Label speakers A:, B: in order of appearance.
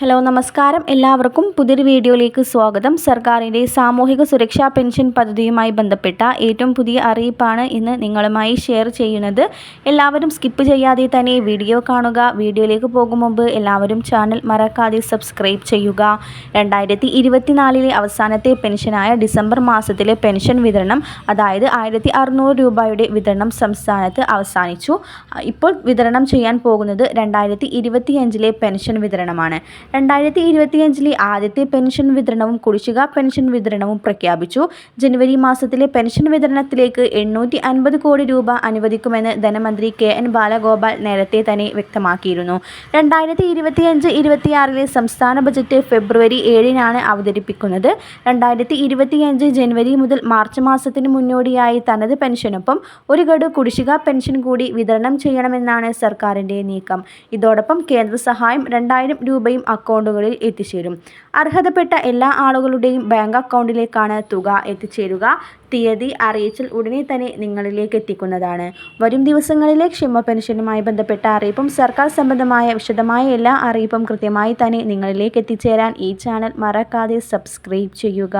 A: Hello നമസ്കാരം. എല്ലാവർക്കും പുതിയൊരു വീഡിയോയിലേക്ക് സ്വാഗതം. സർക്കാരിന്റെ സാമൂഹിക സുരക്ഷാ പെൻഷൻ പദ്ധതിയുമായി ബന്ധപ്പെട്ട ഏറ്റവും പുതിയ അറിയിപ്പാണ് ഇന്ന് നിങ്ങളുമായി ഷെയർ ചെയ്യുന്നത്. എല്ലാവരും സ്കിപ്പ് ചെയ്യാതെ തന്നെ വീഡിയോ കാണുക. വീഡിയോയിലേക്ക് പോകും മുമ്പ് എല്ലാവരും ചാനൽ മറക്കാതെ സബ്സ്ക്രൈബ് ചെയ്യുക. രണ്ടായിരത്തി ഇരുപത്തിനാലിലെ അവസാനത്തെ പെൻഷനായ ഡിസംബർ മാസത്തിലെ പെൻഷൻ വിതരണം അതായത് ആയിരത്തി അറുന്നൂറ് രൂപയുടെ വിതരണം സംസ്ഥാനത്ത് അവസാനിച്ചു. ഇപ്പോൾ വിതരണം ചെയ്യാൻ പോകുന്നത് രണ്ടായിരത്തി ഇരുപത്തിയഞ്ചിലെ പെൻഷൻ വിതരണമാണ്. രണ്ടായിരത്തി ഇരുപത്തിയഞ്ചിലെ ആദ്യത്തെ പെൻഷൻ വിതരണവും കുടിശ്ശിക പെൻഷൻ വിതരണവും പ്രഖ്യാപിച്ചു. ജനുവരി മാസത്തിലെ പെൻഷൻ വിതരണത്തിലേക്ക് എണ്ണൂറ്റി അൻപത് കോടി രൂപ അനുവദിക്കുമെന്ന് ധനമന്ത്രി കെ എൻ ബാലഗോപാൽ നേരത്തെ തന്നെ വ്യക്തമാക്കിയിരുന്നു. രണ്ടായിരത്തി ഇരുപത്തിയഞ്ച് ഇരുപത്തിയാറിലെ സംസ്ഥാന ബജറ്റ് ഫെബ്രുവരി ഏഴിനാണ് അവതരിപ്പിക്കുന്നത്. രണ്ടായിരത്തി ഇരുപത്തിയഞ്ച് ജനുവരി മുതൽ മാർച്ച് മാസത്തിന് മുന്നോടിയായി തനത് പെൻഷനൊപ്പം ഒരു ഗഡു കുടിശ്ശിക പെൻഷൻ കൂടി വിതരണം ചെയ്യണമെന്നാണ് സർക്കാരിന്റെ നീക്കം. ഇതോടൊപ്പം കേന്ദ്ര സഹായം രണ്ടായിരം രൂപയും അക്കൗണ്ടുകളിൽ എത്തിച്ചേരും. അർഹതപ്പെട്ട എല്ലാ ആളുകളുടെയും ബാങ്ക് അക്കൗണ്ടിലേക്കാണ് തുക എത്തിച്ചേരുക. തീയതി അറിയിച്ചാൽ ഉടനെ തന്നെ നിങ്ങളിലേക്ക് എത്തിക്കുന്നതാണ്. വരും ദിവസങ്ങളിലെ ക്ഷമ പെൻഷനുമായി ബന്ധപ്പെട്ട അറിയിപ്പും സർക്കാർ സംബന്ധമായ വിശദമായ എല്ലാ അറിയിപ്പും കൃത്യമായി തന്നെ നിങ്ങളിലേക്ക് എത്തിച്ചേരാൻ ഈ ചാനൽ മറക്കാതെ സബ്സ്ക്രൈബ് ചെയ്യുക.